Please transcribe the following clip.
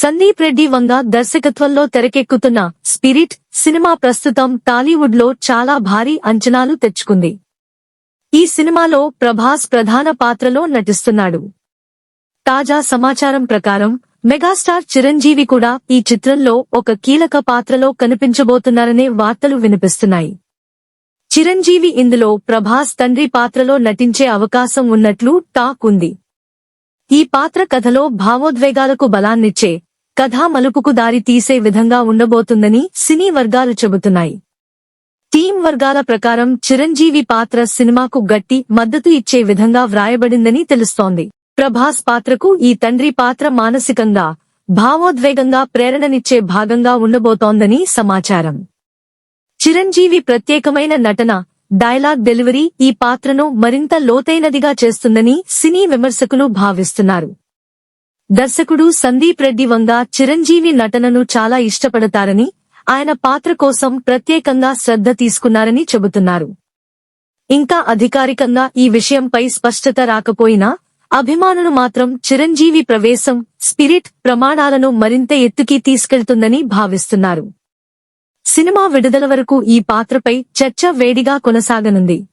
సందీప్ రెడ్డి వంగ దర్శకత్వంలో తెరకెక్కుతున్న spirit cinema ప్రస్తుతం టాలీవుడ్లో చాలా భారీ అంచనాలు తెచ్చుకుంది. ఈ సినిమాలో ప్రభాస్ ప్రధాన పాత్రలో నటిస్తున్నాడు. తాజా సమాచారం ప్రకారం మెగాస్టార్ చిరంజీవి కూడా ఈ చిత్రంలో ఒక కీలక పాత్రలో కనిపించబోతున్నారనే వార్తలు వినిపిస్తున్నాయి. చిరంజీవి ఇందులో ప్రభాస్ తండ్రి పాత్రలో నటించే అవకాశం ఉన్నట్లు టాక్ ఉంది. ఈ పాత్ర కథలో భావోద్వేగాలకు బలాన్నిచ్చే కథ మలుపుకు దారి తీసే విధంగా ఉండబోతుందని సినీ వర్గాలు చెబుతున్నాయి. టీం వర్గాల ప్రకారం చిరంజీవి పాత్ర సినిమాకు గట్టి మద్దతు ఇచ్చే విధంగా వ్రాయబడిందని తెలుస్తోంది. ప్రభాస్ పాత్రకు ఈ తండ్రి పాత్ర మానసికంగా భావోద్వేగంగా ప్రేరణనిచ్చే భాగంగా ఉండబోతోందని సమాచారం. చిరంజీవి ప్రత్యేకమైన నటన డైలాగ్ డెలివరీ ఈ పాత్రను మరింత లోతైనదిగా చేస్తుందని సినీ విమర్శకులు భావిస్తున్నారు. దర్శకుడు సందీప్ రెడ్డి వంగ చిరంజీవి నటనను చాలా ఇష్టపడతారని ఆయన పాత్ర కోసం ప్రత్యేకంగా శ్రద్ధ తీసుకున్నారని చెబుతున్నారు. ఇంకా అధికారికంగా ఈ విషయంపై స్పష్టత రాకపోయినా అభిమానులు మాత్రం చిరంజీవి ప్రవేశం స్పిరిట్ ప్రమాణాలను మరింత ఎత్తుకి తీసుకెళ్తుందని భావిస్తున్నారు. సినిమా విడుదల వరకు ఈ పాత్రపై చర్చ వేడిగా కొనసాగనుంది.